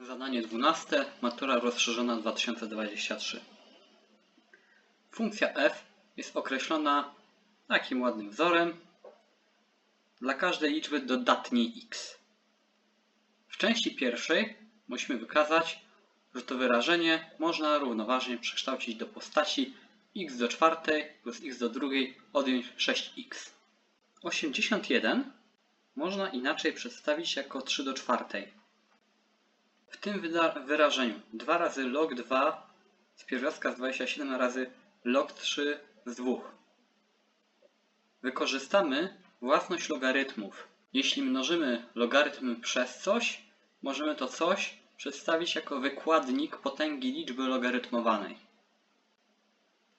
Zadanie 12. Matura rozszerzona 2023. Funkcja f jest określona takim ładnym wzorem dla każdej liczby dodatniej x. W części pierwszej musimy wykazać, że to wyrażenie można równoważnie przekształcić do postaci x do czwartej plus x do drugiej odjąć 6x. 81 można inaczej przedstawić jako 3 do czwartej. W tym wyrażeniu 2 razy log 2 z pierwiastka z 27 razy log 3 z 2. Wykorzystamy własność logarytmów. Jeśli mnożymy logarytm przez coś, możemy to coś przedstawić jako wykładnik potęgi liczby logarytmowanej.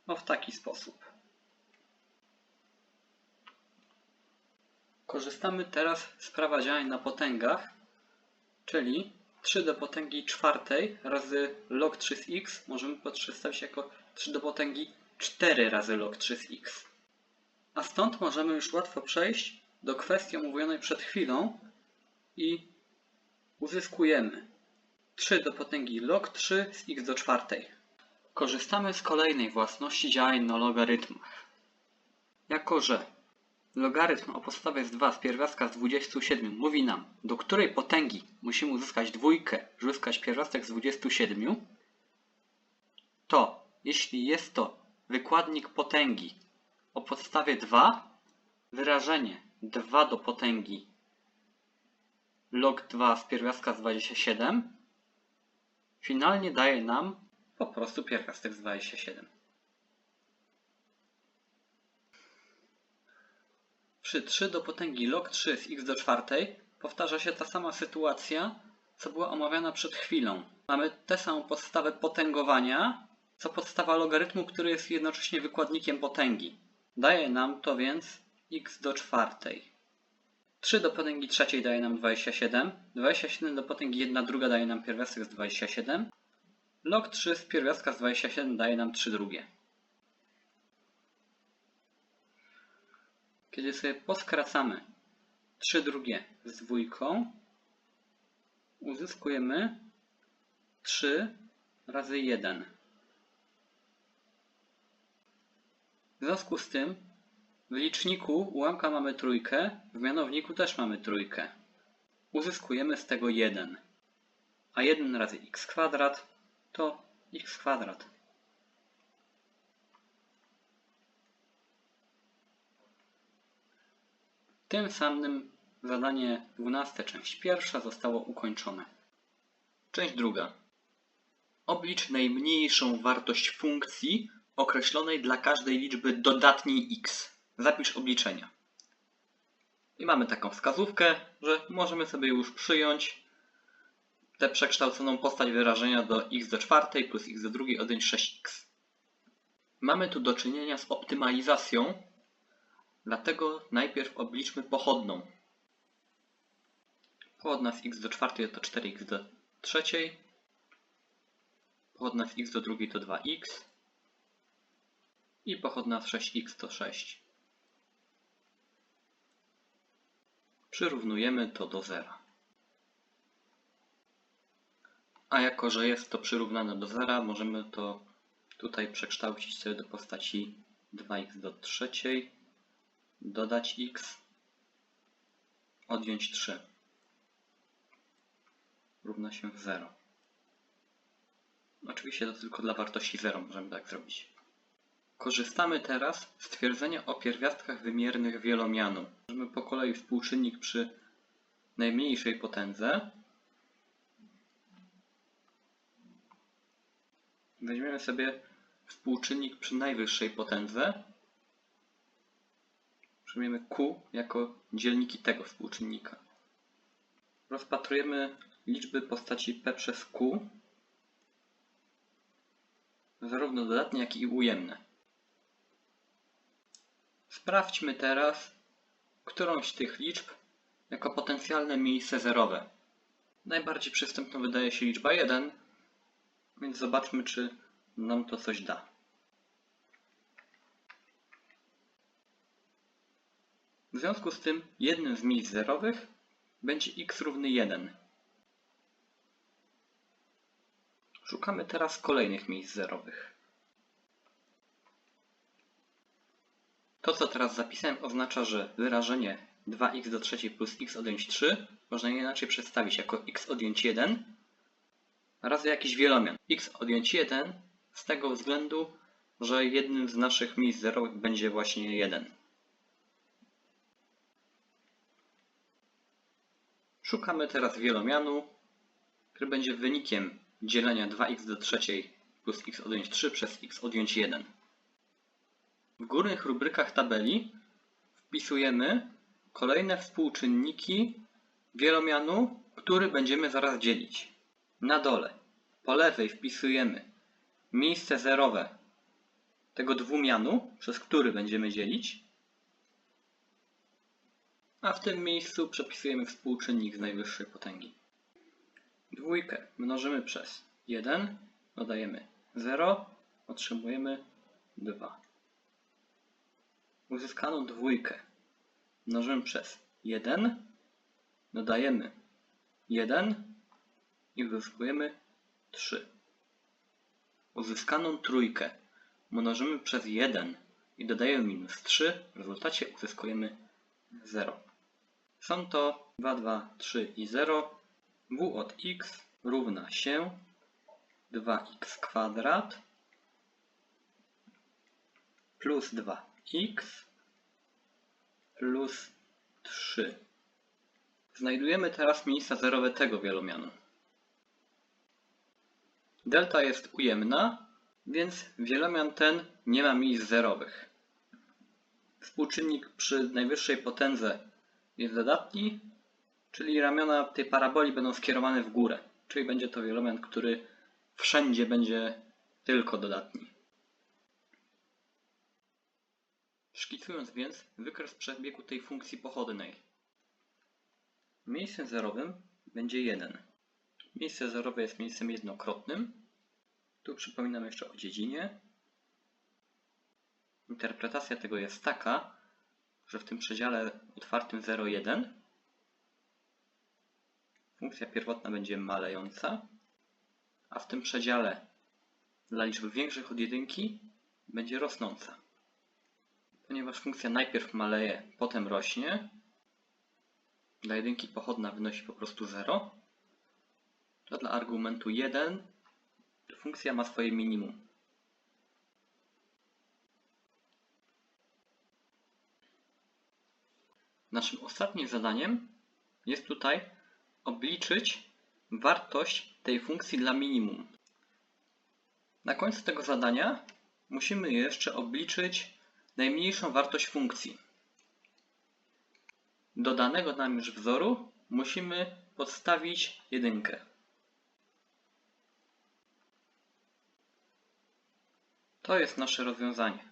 No w taki sposób. Korzystamy teraz z prawa działań na potęgach, czyli 3 do potęgi czwartej razy log 3 z x możemy przedstawić jako 3 do potęgi 4 razy log 3 z x. A stąd możemy już łatwo przejść do kwestii omówionej przed chwilą i uzyskujemy 3 do potęgi log 3 z x do czwartej. Korzystamy z kolejnej własności działań na logarytmach. Jako że Logarytm o podstawie z 2 z pierwiastka z 27 mówi nam, do której potęgi musimy uzyskać dwójkę, żeby uzyskać pierwiastek z 27, to jeśli jest to wykładnik potęgi o podstawie 2, wyrażenie 2 do potęgi log 2 z pierwiastka z 27 finalnie daje nam po prostu pierwiastek z 27. Przy 3 do potęgi log 3 z x do czwartej powtarza się ta sama sytuacja, co była omawiana przed chwilą. Mamy tę samą podstawę potęgowania, co podstawa logarytmu, który jest jednocześnie wykładnikiem potęgi. Daje nam to więc x do czwartej. 3 do potęgi trzeciej daje nam 27, 27 do potęgi 1 druga daje nam pierwiastek z 27, log 3 z pierwiastka z 27 daje nam 3 drugie. Kiedy sobie poskracamy 3 drugie z dwójką, uzyskujemy 3 razy 1. W związku z tym w liczniku ułamka mamy trójkę, w mianowniku też mamy trójkę. Uzyskujemy z tego 1. A 1 razy x kwadrat to x kwadrat. Tym samym zadanie 12, część pierwsza zostało ukończone. Część druga. Oblicz najmniejszą wartość funkcji określonej dla każdej liczby dodatniej x. Zapisz obliczenia. I mamy taką wskazówkę, że możemy sobie już przyjąć tę przekształconą postać wyrażenia do x do czwartej plus x do drugiej odjąć 6x. Mamy tu do czynienia z optymalizacją, Dlatego najpierw obliczmy pochodną. Pochodna z x do czwartej to 4x do trzeciej. Pochodna z x do drugiej to 2x. I pochodna z 6x to 6. Przyrównujemy to do zera. A jako, że jest to przyrównane do zera, możemy to tutaj przekształcić sobie do postaci 2x do trzeciej dodać x, odjąć 3 równa się 0. Oczywiście to tylko dla wartości 0 możemy tak zrobić. Korzystamy teraz z twierdzenia o pierwiastkach wymiernych wielomianu. Możemy po kolei współczynnik przy najmniejszej potędze. Weźmiemy sobie współczynnik przy najwyższej potędze przyjmiemy Q jako dzielniki tego współczynnika. Rozpatrujemy liczby postaci P przez Q, zarówno dodatnie, jak i ujemne. Sprawdźmy teraz którąś z tych liczb jako potencjalne miejsce zerowe. Najbardziej przystępną wydaje się liczba 1, więc zobaczmy, czy nam to coś da. W związku z tym jednym z miejsc zerowych będzie x równy 1. Szukamy teraz kolejnych miejsc zerowych. To, co teraz zapisałem, oznacza, że wyrażenie 2x do trzeciej plus x odjąć 3 można inaczej przedstawić jako x odjąć 1 razy jakiś wielomian. x odjąć 1 z tego względu, że jednym z naszych miejsc zerowych będzie właśnie 1. Szukamy teraz wielomianu, który będzie wynikiem dzielenia 2x do trzeciej plus x odjąć 3 przez x odjąć 1. W górnych rubrykach tabeli wpisujemy kolejne współczynniki wielomianu, który będziemy zaraz dzielić. Na dole, po lewej wpisujemy miejsce zerowe tego dwumianu, przez który będziemy dzielić, a w tym miejscu przepisujemy współczynnik z najwyższej potęgi. Dwójkę mnożymy przez 1, dodajemy 0, otrzymujemy 2. Uzyskaną dwójkę mnożymy przez 1, dodajemy 1 i uzyskujemy 3. Uzyskaną trójkę mnożymy przez 1 i dodajemy minus 3, w rezultacie uzyskujemy 0. Są to 2, 2, 3 i 0. w od x równa się 2x kwadrat plus 2x plus 3. Znajdujemy teraz miejsca zerowe tego wielomianu. Delta jest ujemna, więc wielomian ten nie ma miejsc zerowych. Współczynnik przy najwyższej potędze jest dodatni, czyli ramiona tej paraboli będą skierowane w górę. Czyli będzie to wielomian, który wszędzie będzie tylko dodatni. Szkicując więc wykres przebiegu tej funkcji pochodnej. Miejscem zerowym będzie 1. Miejsce zerowe jest miejscem jednokrotnym. Tu przypominam jeszcze o dziedzinie. Interpretacja tego jest taka, że w tym przedziale otwartym 0,1 funkcja pierwotna będzie malejąca, a w tym przedziale dla liczb większych od jedynki będzie rosnąca. Ponieważ funkcja najpierw maleje, potem rośnie, dla jedynki pochodna wynosi po prostu 0, to dla argumentu 1 funkcja ma swoje minimum. Naszym ostatnim zadaniem jest tutaj obliczyć wartość tej funkcji dla minimum. Na końcu tego zadania musimy jeszcze obliczyć najmniejszą wartość funkcji. Do danego nam już wzoru musimy podstawić jedynkę. To jest nasze rozwiązanie.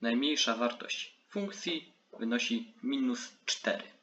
Najmniejsza wartość funkcji wynosi minus 4.